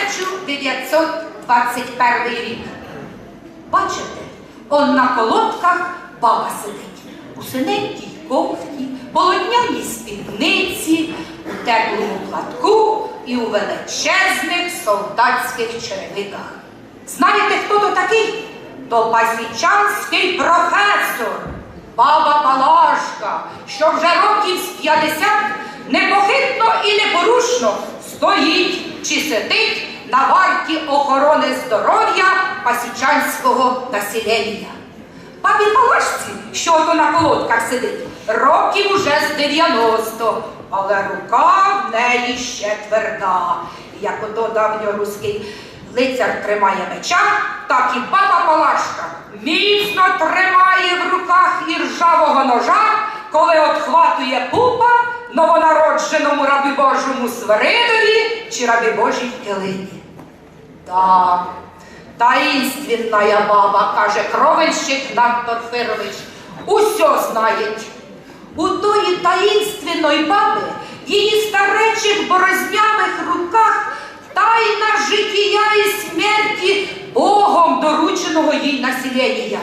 1921 рік. Бачите, он на колодках баба сидить. У синенькій кофті, полотняній спідниці, у теплому платку і у величезних солдатських черевиках. Знаєте, хто то такий? То пасічанський професор, баба Палашка, що вже років з 50 непохитно і непорушно стоїть чи сидить на варті охорони здоров'я пасічанського населення. Бабі Палашці, що ото на колодках сидить, років уже з 90, але рука в неї ще тверда. Як ото давньоруський лицар тримає меча, так і баба Палашка міцно тримає в руках і ржавого ножа, коли отхватує пупа новонародженому рабі Божому Свиридові чи рабі Божій Килині. Так, таїнственная баба, каже кровельщик Порфирович. Усьо знають. У тої таїнственної баби її старечих борознявих руках тайна життя і смерті Богом дорученого їй населення.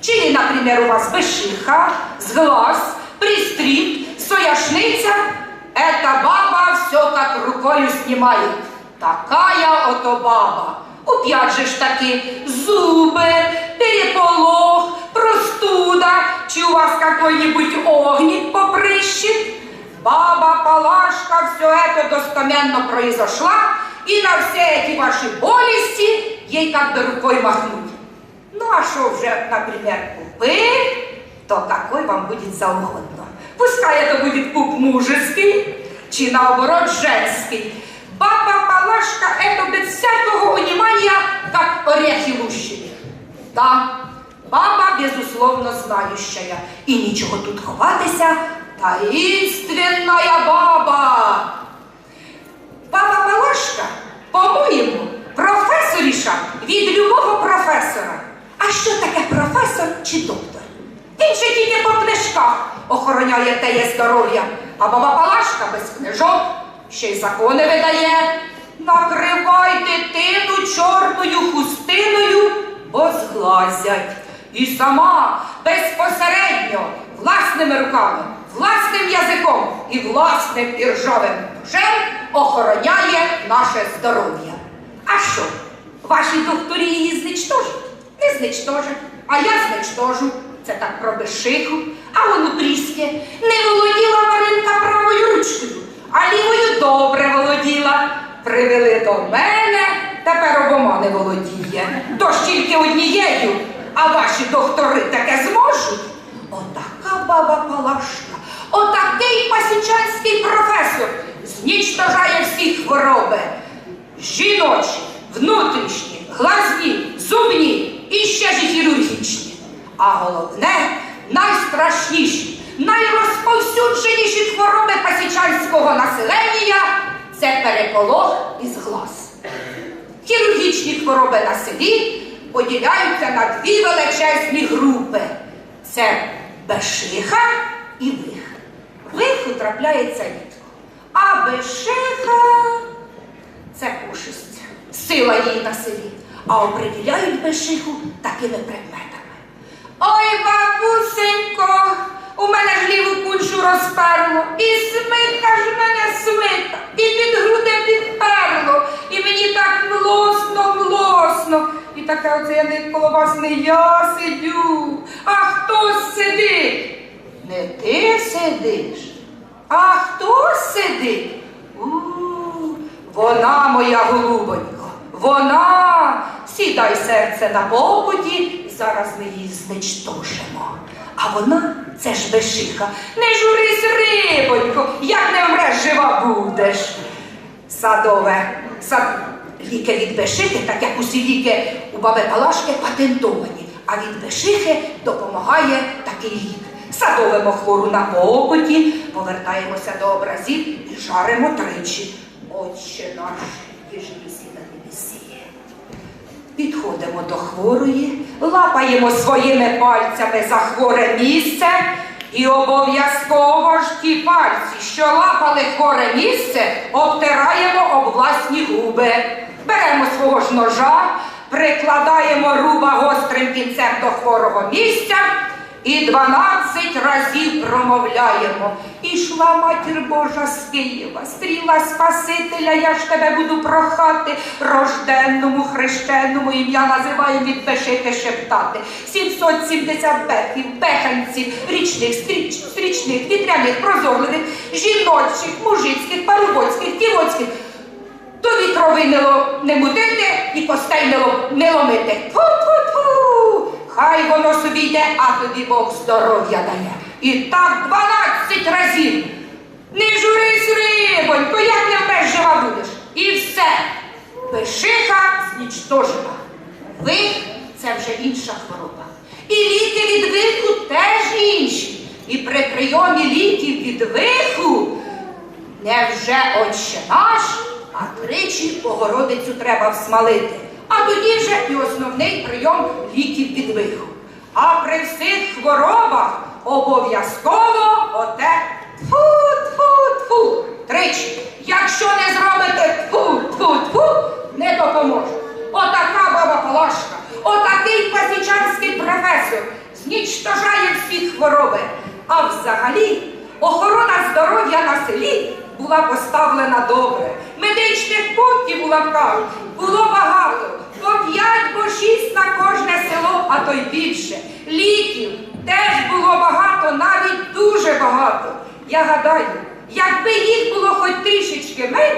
Чи, наприклад, у вас бешиха, зглаз, пристріт, сояшниця, эта баба все как рукою снимает. Такая ото баба. Опять же ж таки зуби, переполох, простуда, чи у вас какой-нибудь огнит попрыщет. Баба Палашка все это достоменно произошла, и на все эти ваши болести ей как бы рукой махнуть. Ну а что уже, например, пупы, то какой вам будет за угодно. Пускай это будет пуп мужеский, чи наоборот женский. Баба Палашка это без всякого унимания, как орехи лущины. Да, баба, безусловно, знающая. И ничего тут ховатися, таинственная баба. Баба Палашка, по-моєму, професоріша від любого професора. А що таке професор чи доктор? Він же тільки по книжках охороняє теє здоров'я, а баба Палашка без книжок ще й закони видає. Накривай дитину чорною хустиною, бо зглазять. І сама безпосередньо власними руками, власним язиком і власним іржавим ножем охороняє наше здоров'я. А що? Ваші докторі її зничтожать? Не зничтожать, а я зничтожу. Це так про безшиху, а воно тріски. Не володіла Маринка правою ручкою, а лівою добре володіла. Привели до мене, тепер обома не володіє. Тож тільки однією, а ваші доктори таке зможуть. Отака баба Палашка, отакий пасічанський професор знічтожає всі хвороби. Жіночі, внутрішні, глазні, зубні і ще ж хірургічні. А головне, найстрашніші, найрозповсюдженіші хвороби пасічанського населення це переполох із глаз. Хірургічні хвороби на селі поділяються на дві величезні групи: це бешиха і вих. Виху трапляється рідко. А бешиха це пушість, сила її на селі, а оприділяють бешиху такими предметами. Ой, бабусенько, у мене ж ліву кунчу розперло, і смика ж мене смика, і під груди підперло, і мені так млосно, млосно. І таке оце я не коло вас не я сидю, а хтось сидить. Не ти сидиш, а хто сидить? У, вона моя голубонько, вона. Сідай серце на попоті, зараз ми її зничтожимо. А вона, це ж бешиха, не журись, рибонько, як не вмреш, жива будеш. Садове, сад... ліки від бешихи, так як усі ліки у баби Палашки патентовані, а від бешихи допомагає такий лік. Садовимо хвору на попоті, повертаємося до образів і жаримо тричі. Отче наш, єжнісі на небесі. Підходимо до хворої, лапаємо своїми пальцями за хворе місце і обов'язково ж ті пальці, що лапали хворе місце, обтираємо об власні губи. Беремо свого ж ножа, прикладаємо руба гострим кінцем до хворого місця і дванадцять разів промовляємо. Ішла матір Божа з Києва, стріла Спасителя, я ж тебе буду прохати, рожденному, хрещенному ім'я називаю від пешити шептати. 770 бехів, беханців, річних, стріч, стрічних, вітряних, прозорливих, жіночих, мужицьких, парубоцьких, ківоцьких. То вітрови не, мутити і костей не ломити. Хай воно собі йде, а тобі Бог здоров'я дає. І так дванадцять разів. Не журись, рибонько, як не вмеш жива будеш. І все. Пишиха знічтожена. Вих це вже інша хвороба. І ліки від виху теж інші. І при прийомі ліків від виху не вже отче наш, а тричі Богородицю треба всмалити. А тоді вже і основний прийом ліків від виху. А при всіх хворобах обов'язково оте тфу-тфу-тфу. Тричі. Якщо не зробите тфу-тфу-тфу, не допоможе. Отака баба Палашка, отакий пасічанський професор знічтожає всі хвороби. А взагалі охорона здоров'я на селі була поставлена добре. Медичних пунктів у лавках було багато. По п'ять, по шість на кожне село, а то й більше. Ліків теж було багато, навіть дуже багато. Я гадаю, якби їх було хоч трішечки менше,